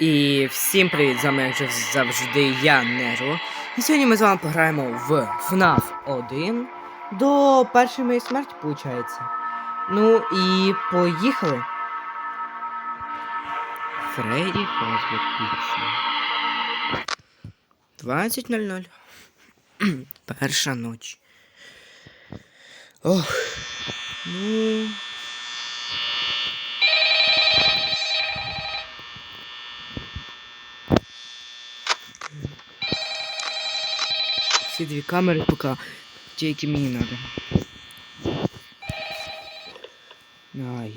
І всім привіт, з вами як завжди я Неро. І сьогодні ми з вами пограємо в FNAF 1 до першої моєї смерті, виходить. Ну і поїхали. Фредді Фазбер Піксел. 20.00. Перша ніч. Ох. Ну. Всі дві камери поки ті, які мені треба. Ай.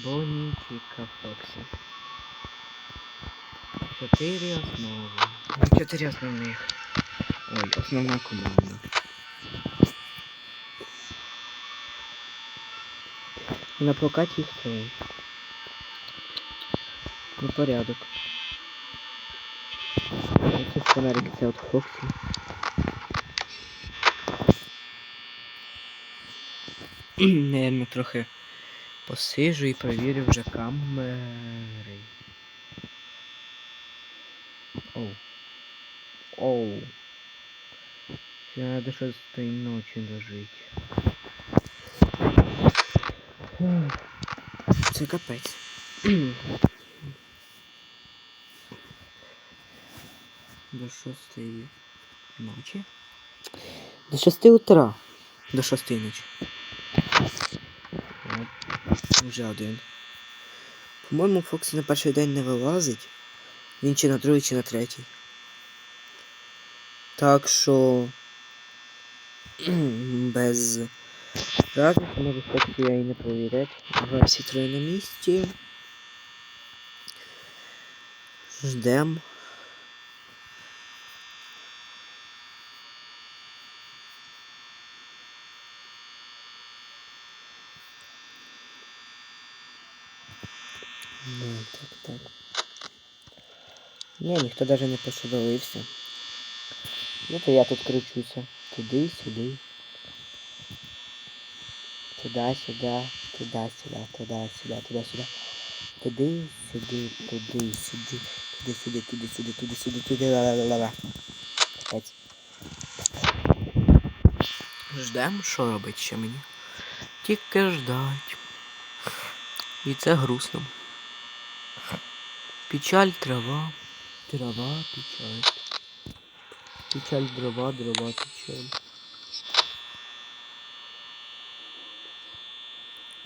Hello? Oh, hello. Uh, Чотири основи. Ну, Чотири основних. Ой, основна команда. На прокаті їх троє. Ну, порядок. Це фонарик, це от Фоксі. Наверно, трохи посижу і провірю вже камери. Оу. Оу. Ще надо щось з тої ночі дожити. Фух. Це капець. До шостої ночі. До шести утра. До шостої ночі. От. Вже один. По-моєму, Фоксі на перший день не вилазить. Він чи на другий, чи на третій. Так що. Без разниці, може Фоксі я і не провірять. Вже всі троє на місці. Ждем. Ну, так, так. Ні, ніхто навіть не пошевелився. Ну то я тут кручуся. Туди, сюди. Туди, сюди, туди, сюди, туди, сюди, туди, сюди. Туди, сюди, туди, сюди, туди, сюди, туди, сюди, туди, сюди, туди, ла-ла-ла-ла. Капець. Ждем, що робить ще мені? Тільки ждать. І це грустно. Печаль, трава, трава, печаль. Печаль, дрова, дрова, печаль.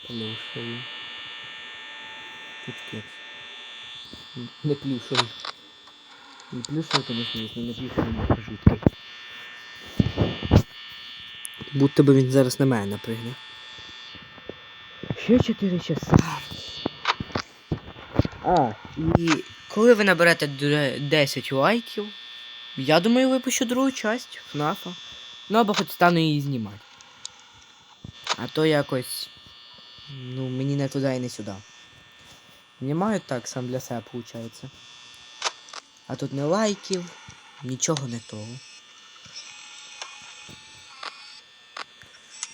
Плюшевий. Тут кекс. Не плюшевий. Не плюшевий, конечно, есть, но не плюшевий, не жуткий. Будто би він зараз на мене напригне. Ще 4 часа. А, і коли ви наберете 10 лайків, я думаю, випущу другу часть ФНАФа. Ну або хоч стану її знімати. А то якось. Ну, мені не туди і не сюди. Знімаю так сам для себе виходить. А тут не лайків, нічого не того.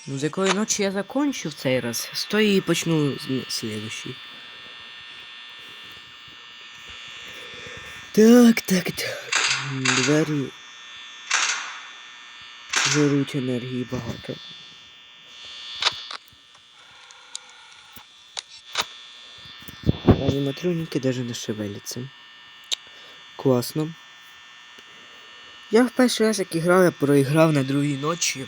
Ну, з якої ночі я закончу в цей раз, з тої і почну слідущий. Так, так, так. Двері. Жируть енергії багато. Аніматроніки навіть не шевеляться. Класно. Я в перший раз, як грав, я проіграв на другій ночі.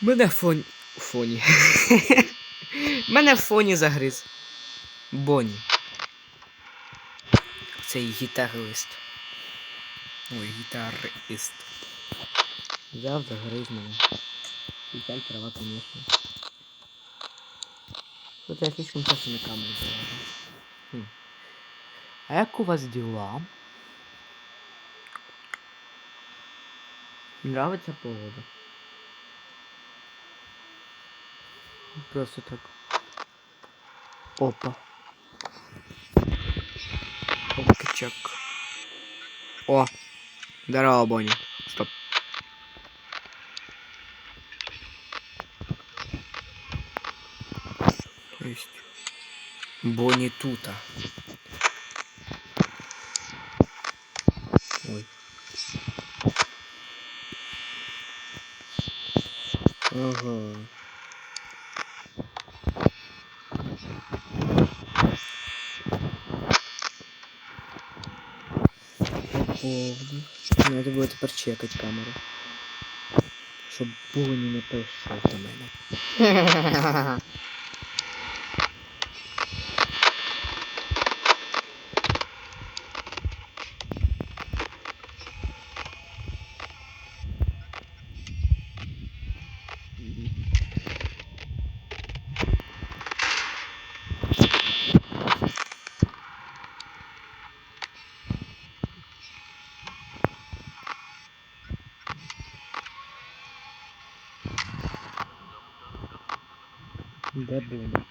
Мене фон... фоні. Мене в фоні загриз. Боні. Цей гітарист. Ой, гітарист. Взяв, загриз мене. Печаль трава, конечно. Тут я слишком часто на камеру. Хм. А як у вас дела? Нравится погода? Просто так. Опа. Окичок. О! Здорово, Бонни. Стоп. То есть... Бонни тута. Ой. Ага. Повний. Надо буде тепер чекати камеру. Щоб було не прийшов до мене. da Bruna.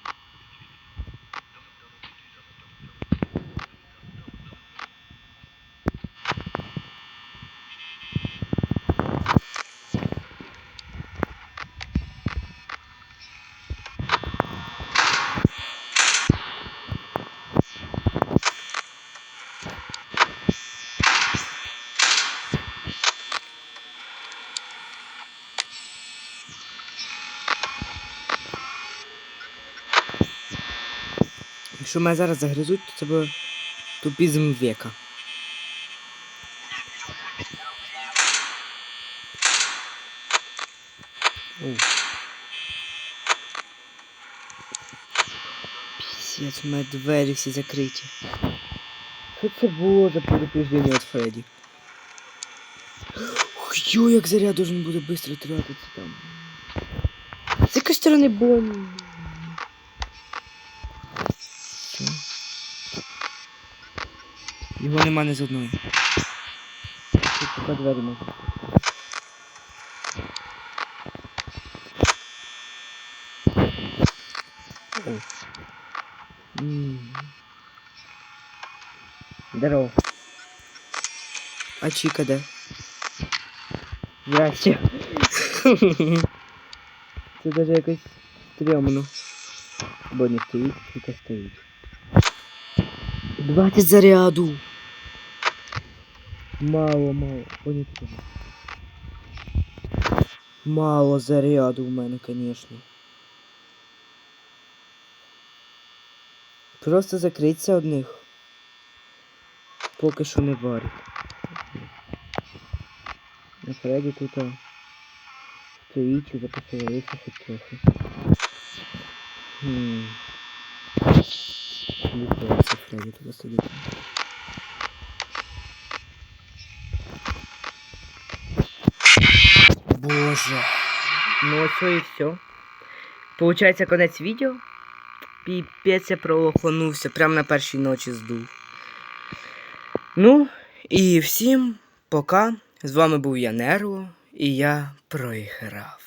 Якщо мене зараз загризуть, то це буде тупізм века. Пісець, у мене двері всі закриті. Що це було за предупреждение від Фредді? Йо, як заряд должен буде швидко тратитися там. З якої сторони Бонні? Його нема ні з одної. Тут поки двері можна. Здорово. А Чика де? Здрасте. Це даже якось стрьомно. Бо не стоїть, Чика стоїть. 20 заряду. Мало, мало. О, не тут. Мало заряду в мене, конечно. Просто закриться одних. Поки що не варить. На Фредді тут стоїть і запоселився хоч трохи. Хм. Виходиться Фредді туди сидить. Боже. Ну ось і все. Получається конець відео. Піпець я пролохонувся прямо на першій ночі здув. Ну, і всім пока. З вами був я Нерло, і я проіграв.